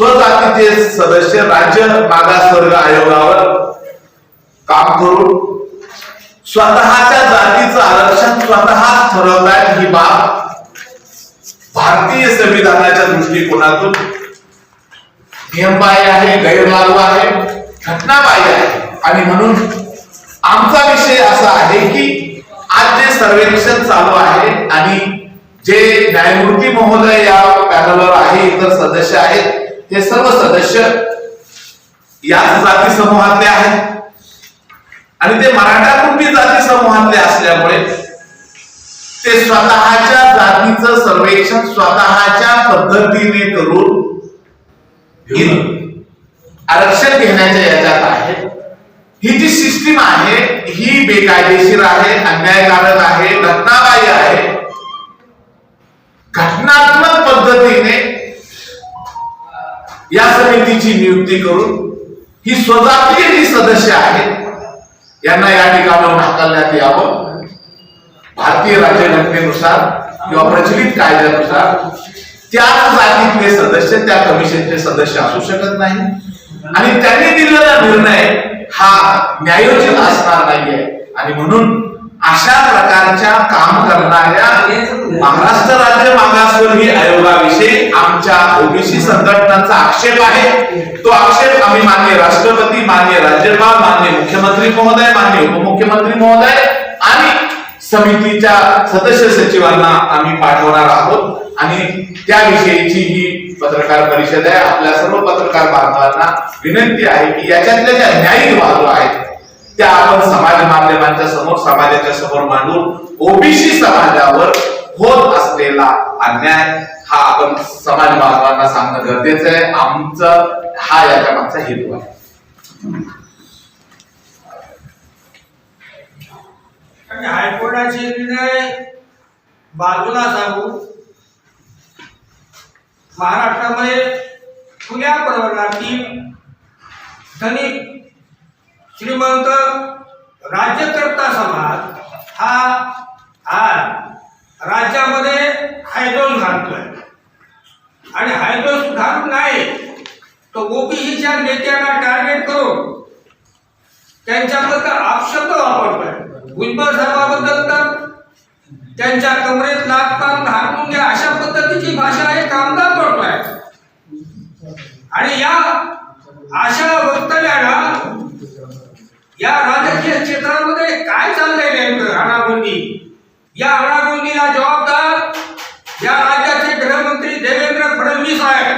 स्वजातीचे सदस्य राज्य मागासवर्ग आयोगावर काम करून स्वतःच्या जातीचं आरक्षण स्वतः ठरवतात ही बाब भारतीय संविधानाच्या दृष्टिकोनातून नियमबाह्य आहे गैरलागू आहे घटनाबाह्य आहे. आणि म्हणून आमचा विषय असा आहे की आज जे सर्वेक्षण चालू आहे आणि जे न्यायमूर्ती महोदय या पॅनलवर आहे इतर सदस्य आहेत हे सर्व सदस्य याच जाती समूहातले आहेत. आणि ते मराठा कुणबी जाती समूहातले असल्यामुळे ते स्वतःच्या जातीचं सर्वेक्षण स्वतःच्या पद्धतीने करून आरक्षण घेण्याच्या याच्यात आहे. ही जी सिस्टीम आहे ही बेकायदेशीर आहे अन्यायकारक आहे घटनाबाह्य आहे घटनात्मक पद्धतीने या समितीची नियुक्ती करून ही स्वजातीय जी सदस्य आहेत यांना या ठिकाणाहून हाकलण्यात यावं. भारतीय राज्यघटनेनुसार किंवा प्रचलित कायद्यानुसार त्याच जातीतले सदस्य त्या कमिशनचे सदस्य असू शकत नाही. आणि त्यांनी दिलेला निर्णय हा न्यायोचित असणार नाहीये. आणि म्हणून अशा प्रकारच्या काम करणाऱ्या महाराष्ट्र राज्य मागासवर्गीय आयोगाविषयी आमच्या ओबीसी संघटनांचा आक्षेप आहे. तो आक्षेप आम्ही मान्य राष्ट्रपती मान्य राज्यपाल मान्य मुख्यमंत्री महोदय मान्य उपमुख्यमंत्री महोदय आणि समितीच्या सदस्य सचिवांना आम्ही पाठवणार आहोत. आणि त्याविषयीची ही पत्रकार परिषद आहे. आपल्या सर्व पत्रकार बांधवांना विनंती आहे की याच्यातल्या ज्या न्यायिक बाजू आहेत त्या आपण समाज माध्यमांच्या समोर समाजाच्या समोर मांडून ओबीसी समाजावर होत असलेला अन्याय हा आपण समाज बांधवांना सांगणं गरजेचं आहे. आमचं हा याच्या मागचा हेतू आहे. आणि हायकोर्टाचे निर्णय बाजूला सांगू महाराष्ट्रामध्ये खुल्या प्रवर्गातील धनिक श्रीमंत राज्य समाज हा आज राज्यामध्ये हायदोस घालतोय आणि हायदोस घालून नाही तो ओबीसीच्या नेत्यांना टार्गेट करून त्यांच्याबद्दल अपशब्द वापरतोय भुजबळ साहेबाबद्दल तर त्यांच्या कमरेत लागतात घालून घ्या अशा पद्धतीची भाषा आहे कामदार करतोय आणि या अशा वक्तव्याला या राजकीय क्षेत्रामध्ये काय चाललंय नेमकं अनागोंदी या अनागोंदीला जबाबदार या राज्याचे गृहमंत्री देवेंद्र फडणवीस आहेत.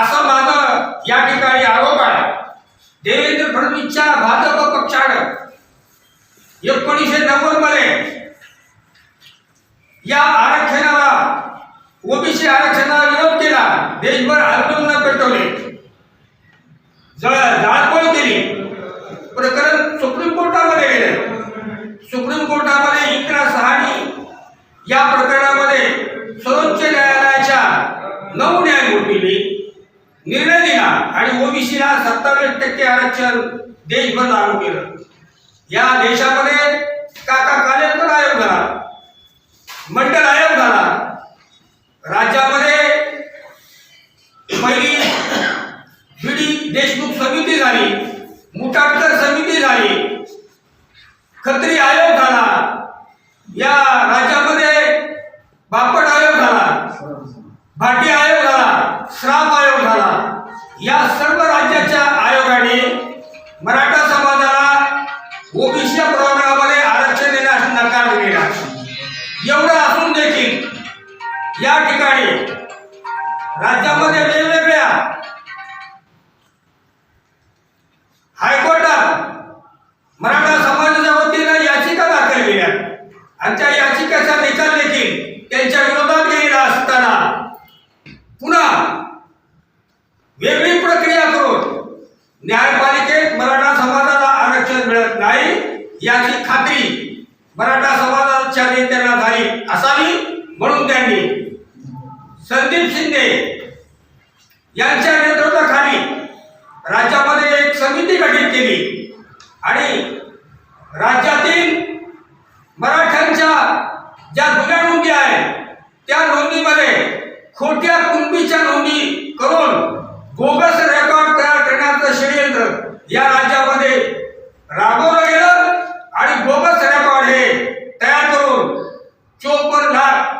असं माझं या ठिकाणी आरोप आहे. देवेंद्र फडणवीसच्या भाजप पक्षानं एकोणीसशे नव्वदमध्ये या आरक्षणाला ओबीसी आरक्षणाला विरोध केला. देशभर आंदोलन पेटवले. जाळपोळ केली. प्रकरण सुप्रीम कोर्टामध्ये गेले. सुप्रीम कोर्टामध्ये इकरा सहानी या प्रकरणामध्ये सर्वोच्च न्यायालयाच्या नऊ न्यायमूर्तींनी निर्णय दिला आणि ओबीसीला सत्तावीस टक्के आरक्षण देशभर लागू केलं. या देशामध्ये काका कालेकर आयोग झाला. मंडल आयोग झाला. राज्यामध्ये पहिली बीडी देशमुख समिती झाली मुटाटकर समिती झाली खत्री आयोग झाला. या राज्यामध्ये बापट आयोग झाला भाटी आयोग झाला श्राप आयोग झाला. या सर्व राज्याच्या आयोगाने मराठा समाजाला ओबीसीच्या प्रवर्गामध्ये आरक्षण देण्यास नकार दिलेला एवढं असून देखील या ठिकाणी राज्यामध्ये वेगवेगळ्या हायकोर्टात मराठा समाजाच्या वतीनं याचिका दाखल केल्या आणि त्या याचिकेचा निकाल देखील त्यांच्या विरोधात गेलेला असताना पुन्हा वेगळी प्रक्रिया करून न्यायपालिकेत मराठा समाजाला आरक्षण मिळत नाही याची खात्री मराठा समाजाच्या नेत्यांना झाली असावी म्हणून त्यांनी संदीप शिंदे यांच्या नेतृत्वाखाली राज्यामध्ये एक समिती गठीत केली आणि राज्यातील मराठ्यांच्या ज्या जुन्या नोंदी आहेत त्या नोंदीमध्ये खोट्या कुंभीच्या नोंदी करून बोगस रेकॉर्ड तयार करण्याचं षडयंत्र या राज्यामध्ये राबवलं गेलं आणि बोगस रेकॉर्ड हे तयार करून चोपन्न लाख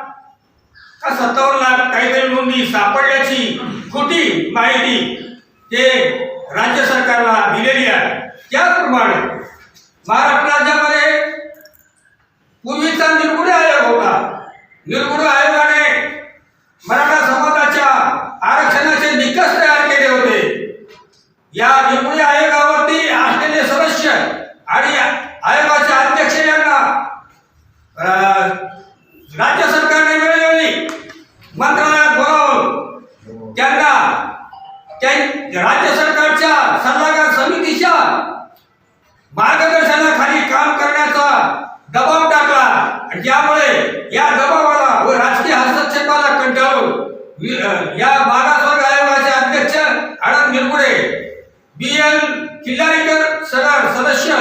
का सत्तावन्न लाख काहीतरी नोंदी सापडल्याची खोटी माहिती ते राज्य सरकारला दिलेली आहे. त्याचप्रमाणे महाराष्ट्र राज्यामध्ये पूर्वीचा निर्गुण आयोग होता. निर्गुण आयोग मराठा समाजाच्या आरक्षणाचे निकष तयार केले होते या निर्गुण आयोगावरती असलेले सदस्य आणि आयोगाचे अध्यक्ष यांना अं, राज्य सरकारने वेळोवेळी मंत्रालयात बोलावून त्यांना त्या राज्य सरकारच्या सल्लागार समितीच्या मार्गदर्शनाखाली काम करण्याचा दबाव टाकला आणि त्यामुळे या दबावाला व राजकीय हस्तक्षेपाला कंटाळून वि- अं, या मागासवर्ग आयोगाचे अध्यक्ष आनंद निरगुडे बी एल किल्लारीकर सदर सदस्य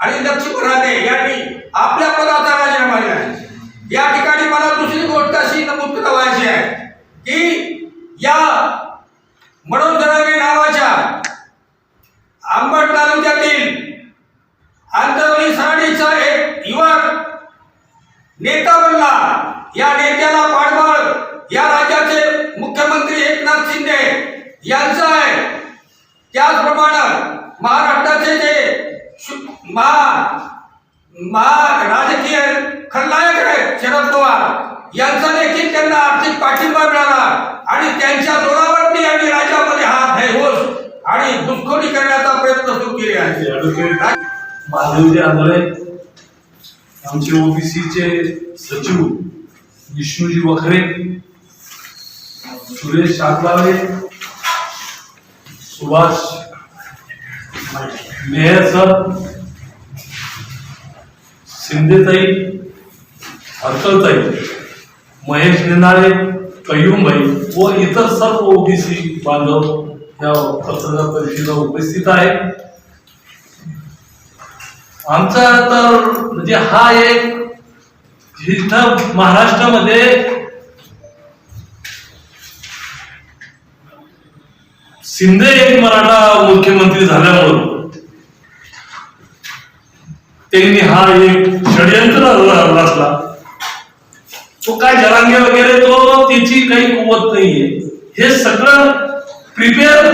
आणि लक्ष्मण राणे यांनी आपल्या पदाचा राजीनामा दिला आहे. या ठिकाणी मला दुसरी गोष्ट अशी नमूद करावायची आहे की या मनोज दरावे नावाच्या अंबड तालुक्यातील आंतरवली सराडीचा एक युवक नेता बनला या नेत्याला पाठबळ. या राज्याचे मुख्यमंत्री एकनाथ शिंदे यांचं आहे. त्याचप्रमाणे महाराष्ट्राचे जे महा महा राजकीय खलनायक आहेत शरद पवार. यांचा देखील त्यांना आर्थिक पाठिंबा मिळाला. आणि त्यांच्या जोरावरती आम्ही राज्यामध्ये हा धैर्य आणि घुसखोरी करण्याचा प्रयत्न सुरू केले आहे महादेवजी आंधळे आमचे ओबीसीचे सचिव विष्णूजी वखरे सुरेश शाकलावे सुभाष मेहर सर शिंदेताई हरकलताई महेश निनाळे कय्यूमभाई व इतर सर्व ओबीसी बांधव या पत्रकार परिषदेला उपस्थित आहेत. आमचा तर म्हणजे हा एक इथं महाराष्ट्रामध्ये शिंदे एक मराठा मुख्यमंत्री झाल्यामुळं त्यांनी हा एक षडयंत्र रचला तो काय जरांगे वगैरे तो त्याची काही कुवत नाहीये. हे सगळं प्रिपेअर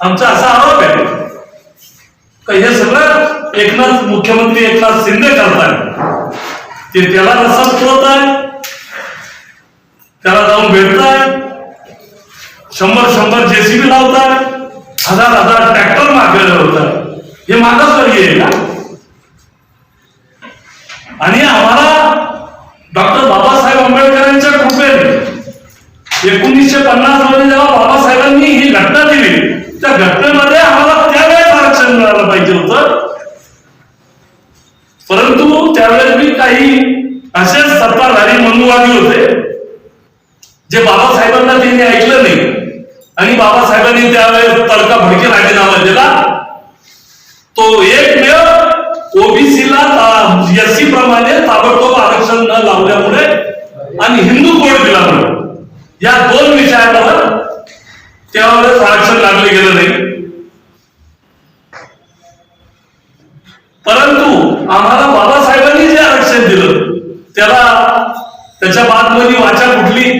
आमचा असा आरोप आहे. का हे सगळं एकनाथ मुख्यमंत्री एकनाथ शिंदे करताय ते त्याला रसा पुरवत आहे त्याला जाऊन भेटताय शंभर शंभर जेसीबी लावताय हजार हजार ट्रॅक्टर मागे होतात हे मागासवर्गीय आहे का? आणि आम्हाला डॉक्टर बाबासाहेब आंबेडकरांच्या कृपेने एकोणीसशे पन्नासमध्ये जेव्हा बाबासाहेबांनी ही घटना दिली त्या घटनेमध्ये आम्हाला त्यावेळेस आरक्षण मिळालं पाहिजे होतं. परंतु त्यावेळेस मी काही असे सत्ताधारी मनुवादी होते जे बाबासाहेबांना त्यांनी ऐकलं नाही. आणि बाबासाहेबांनी त्यावेळेस तडका भडकी राजीनामा दिला. तो एकमेव ओबीसीला एससी प्रमाणे ताबडतोब आरक्षण न लावल्यामुळे आणि हिंदू कोड दिल्यामुळे या दोन विषयांवर त्यावेळेस आरक्षण लागले गेलं नाही. परंतु आम्हाला बाबासाहेबांनी जे आरक्षण दिलं त्याला त्याच्या बातमध्ये वाचा कुठली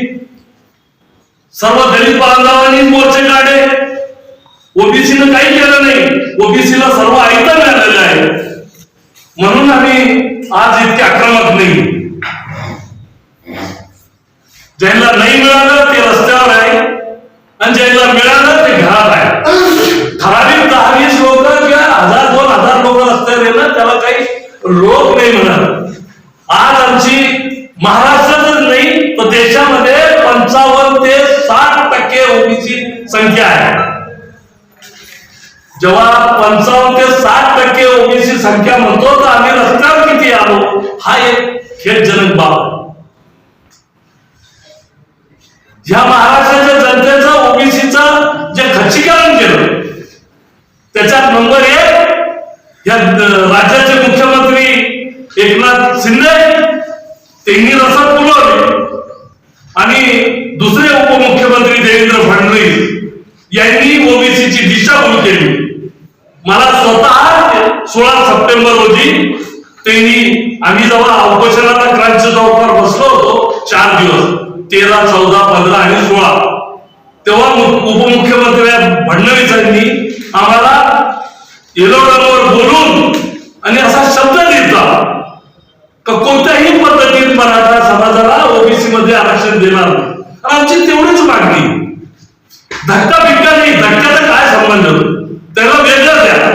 सर्व दलित बांधवांनी मोर्चे काढले. ओबीसीनं काही केलं नाही. ओबीसीला सर्व ऐकता मिळालेलं आहे म्हणून आम्ही आज इतके आक्रमक नाही. ज्यांना नाही मिळालं ते रस्त्यावर आहे आणि ज्यांना मिळालं ते घरात आहे. रस्त्यावर त्याला काही रोग नाही म्हणत. आज आमची महाराष्ट्रातच नाही तर देशामध्ये पंचावन्न ते साठ टक्के ओबीसी संख्या आहे. जेव्हा पंचावन्न ते साठ टक्के ओबीसी संख्या म्हणतो तर आम्ही रस्त्यावर किती आलो हा एक खेदजनक बाब या ह्या महाराष्ट्राच्या जनतेचं ओबीसीचं जे खच्चीकरण केलं त्याच्यात या राज्याचे मुख्यमंत्री एकनाथ शिंदे त्यांनी रसद पुरवली. आणि दुसरे उपमुख्यमंत्री देवेंद्र फडणवीस यांनी ओबीसीची दिशाभूल केली. मला स्वतः सोळा सप्टेंबर रोजी त्यांनी आम्ही जेव्हा उपोषणाला क्रांती चौकावर बसलो होतो चार दिवस तेरा चौदा पंधरा आणि सोळा तेव्हा उपमुख्यमंत्री फडणवीसांनी आम्हाला इलोडावर बोलून आणि असा शब्द दिला का कोणत्याही पद्धतीत मराठा समाजाला ओबीसी मध्ये आरक्षण देणार नाही. आमची तेवढीच मागणी. धक्का बिक्का नाही. धक्क्याचा काय संबंध? त्याला वेगळं द्या.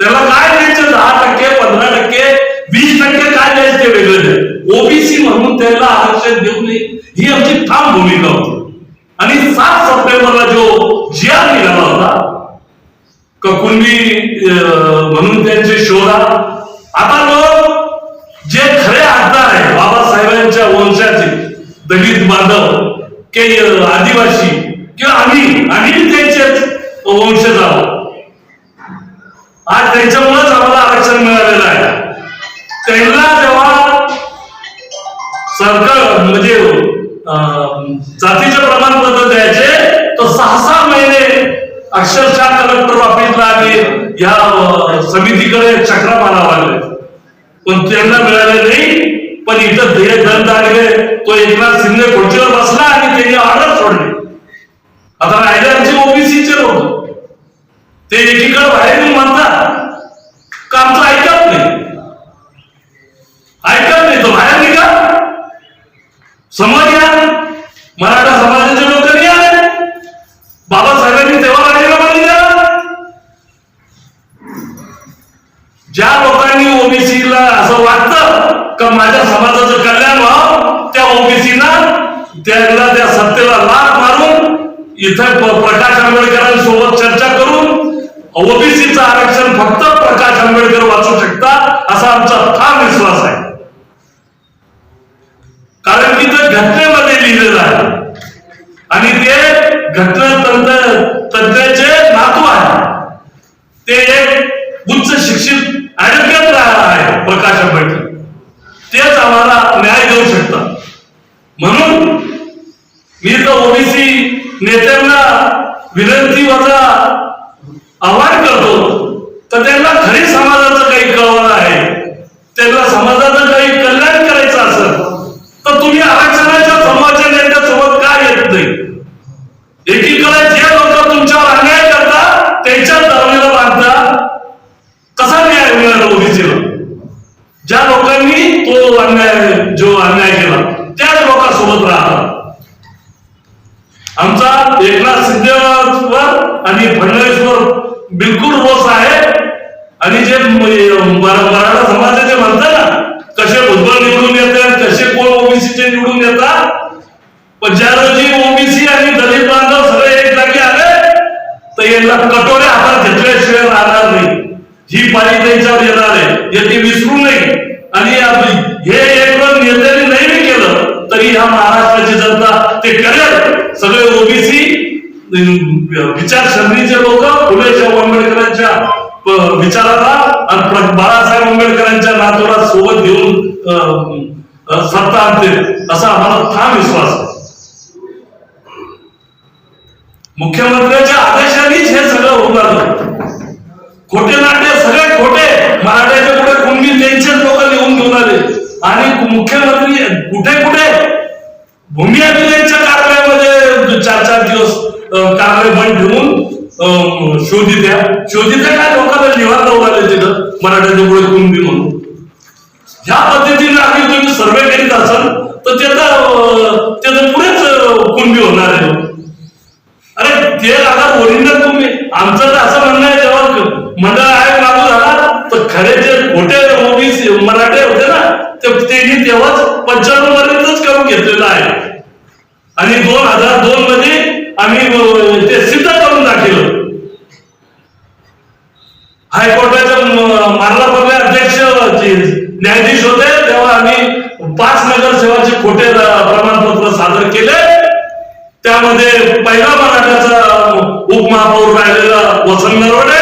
त्याला काय द्यायचं? दहा टक्के पंधरा टक्के वीस टक्के काय द्यायचं ते वेगळं द्या. ओबीसी म्हणून त्याला आरक्षण देऊ नये. ही आमची ठाम भूमिका होती आणि सात सप्टेंबरला जो जी आर निघाला होता का कुणबी म्हणून त्यांचे शोधा. आता लोक जे खरे आधार आहे बाबासाहेबांच्या वंशाचे दलित बांधव के आदिवासी किंवा आम्ही आम्ही त्यांचेच वंशज आहोत आज त्यांच्यामुळेच आम्हाला आरक्षण मिळालेलं आहे. त्यांना जेव्हा सरकार म्हणजे अं, जातीचे प्रमाणपत्र द्यायचे तर सहा सहा महिने अक्षरशः कलेक्टर ऑफिसला आणि या समितीकडे चक्रा मारावा लागले. पण त्यांना मिळाले नाही पण इथं ध्येय दंडाने तो एकनाथ शिंदे खुर्चीवर बसला आणि त्यांनी ऑर्डर सोडली. आता राहिले आमचे ओबीसीचे लोक. ते एकीकडे बाहेर म्हणतात का आमचं ऐकत नाही? ऐकत नाही तो बाहेर निघा. समज या मराठा समाजाचे लोक नाही आले बाबासाहेबांनी तेव्हा राजीनामा दिला ज्या लोकांनी ओबीसीला असं वाटतं का माझ्या समाजाचं कल्याण व्हावं त्या ओबीसीना त्यांना त्या सत्तेला लाट मारून इथं प्रकाश आंबेडकरांसोबत चर्चा करून ओबीसीचं आरक्षण फक्त प्रकाश आंबेडकर वाचू शकतात असा आमचा ठाम विश्वास आहे. कारण की ते घटनेमध्ये लिहिलेलं आहे. आणि ते घटना तंत्र तज्ञाचे नातू आहे ते एक उच्च शिक्षित ऍडव्होकेट आहे प्रकाश आंबेडकर. तेच आम्हाला न्याय देऊ शकतात. म्हणून मी तर नेत्यांना विनंती वजा आवाहन करतो. तर त्यांना खरी समाजाचं काही कळवलं आहे. त्यांना समाजात काही कल्याण करायचं असेल तर तुम्ही आरक्षणाच्या समाजाच्या नेत्यासोबत का येत नाही एकीकडे जे लोक तुमच्यावर अन्याय करतात त्यांच्या दावणीला बांधता कसा न्याय मिळाला ओबीसीला ज्या लोकांनी तो अन्याय जो अन्याय केला त्याच लोकांसोबत राहतात आमचा एकनाथ शिंदेवर आणि फडणवीसवर बिलकुल रोस आहे. आणि जे मराठा समाजाचे म्हणतात ना कसे भुजबळ निवडून येतात कसे कोण ओबीसीचे निवडून येतात पण ज्या रोजी ओबीसी आणि दलित बांधव सगळे एक जागी आले तर यांना कटोरे हातात घेतल्याशिवाय राहणार नाही. ही पाणी त्यांच्यावर येणार आहे. हे ते विसरू नये. आणि हे एक नेत्यांनी नाही केलं तरी ह्या महाराष्ट्राची जनता ते करेल. सगळे ओबीसी विचारसरणीचे लोक फुले आंबेडकरांच्या विचाराला आणि बाळासाहेब आंबेडकरांच्या नातोला सोबत घेऊन सत्ता आणते असा आम्हाला ठाम विश्वास आहे मुख्यमंत्र्यांच्या आदेशानेच हे सगळं होणार खोटे नाट्य सगळे खोटे मराठ्याच्या पुढे कुणबी त्यांचेच लोक लिहून घेऊन आले आणि मुख्यमंत्री कुठे कुठे भूमी अभियानच्या कार्यालयामध्ये चार चार दिवस अं, कार्यालय बंद ठेवून अं, शोधित्या शोधित्या काय लोकांना निवार लावून तिथं? मराठ्याच्या पुढे कुणबी म्हणून. ह्या पद्धतीने आम्ही तुम्ही सर्वे करीत असाल तर त्याचा त्याचं पुढेच कुंभी कुणबी होणार आहे. अरे ते आता ओरिजिनल तुम्ही. आमचं तर असं म्हणणं आहे जेव्हा मंडळ आयोग लागू झाला तर खरे जे खोटे ओबीसी मराठे होते ना ते त्यांनी तेव्हाच पंच्याण्णव पर्यंतच करून घेतलेलं आहे. आणि दोन हजार दोन मध्ये आम्ही ते सिद्ध करून दाखवलं हायकोर्टाचे मारलापल्ले अध्यक्ष न्यायाधीश होते तेव्हा आम्ही पाच नगरसेवाचे खोटे प्रमाणपत्र सादर केले. त्यामध्ये पहिला मराठ्याचा उपमहापौर राहिलेला वसंत नरवडे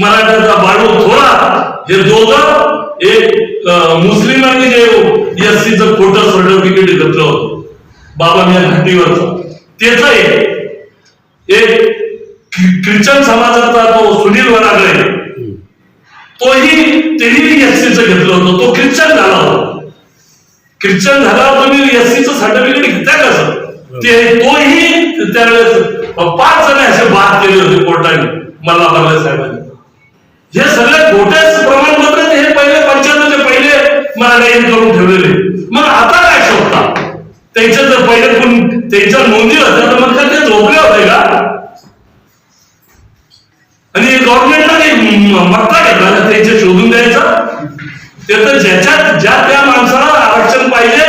मराठ्याचा बाळू थोडा हे दोघं एक मुस्लिमांनी जे एस सीचं खोटं सर्टिफिकेट घेतलं होतं. बाबा मिया घाटीवरचं. त्याच एक एक ख्रिश्चन समाजाचा तो सुनील वरागळे तोही त्यांनी एससीच घेतलं होतं. तो ख्रिश्चन झाला होता. ख्रिश्चन झाला तुम्ही एससीचं सर्टिफिकेट घेता कसं ते तोही त्यावेळेस पाच जण असे बाद केले होते कोर्टाने मला बागले साहेबांनी. हे सगळे खोटेच प्रमाणपत्र हे पहिले पंचायतचे पहिले मराठी करून ठेवलेले. मग आता काय शोधता? त्यांच्या जर पहिले कोण त्यांच्या नोंदी होत्या तर मग ते झोपले होते का? आणि गव्हर्नमेंटला मत्ता घेतला त्यांचे शोधून द्यायचं. ते तर ज्याच्यात ज्या त्या माणसाला आरक्षण पाहिजे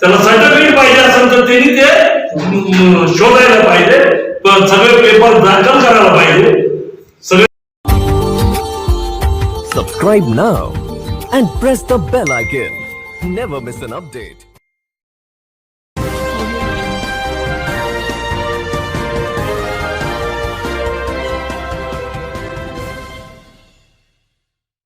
त्याला सर्टिफिकेट पाहिजे असेल तर त्यांनी ते शोधायला पाहिजे. सगळे पेपर दाखल करायला पाहिजे. सगळे सबस्क्राईब ना and press the bell icon never miss an update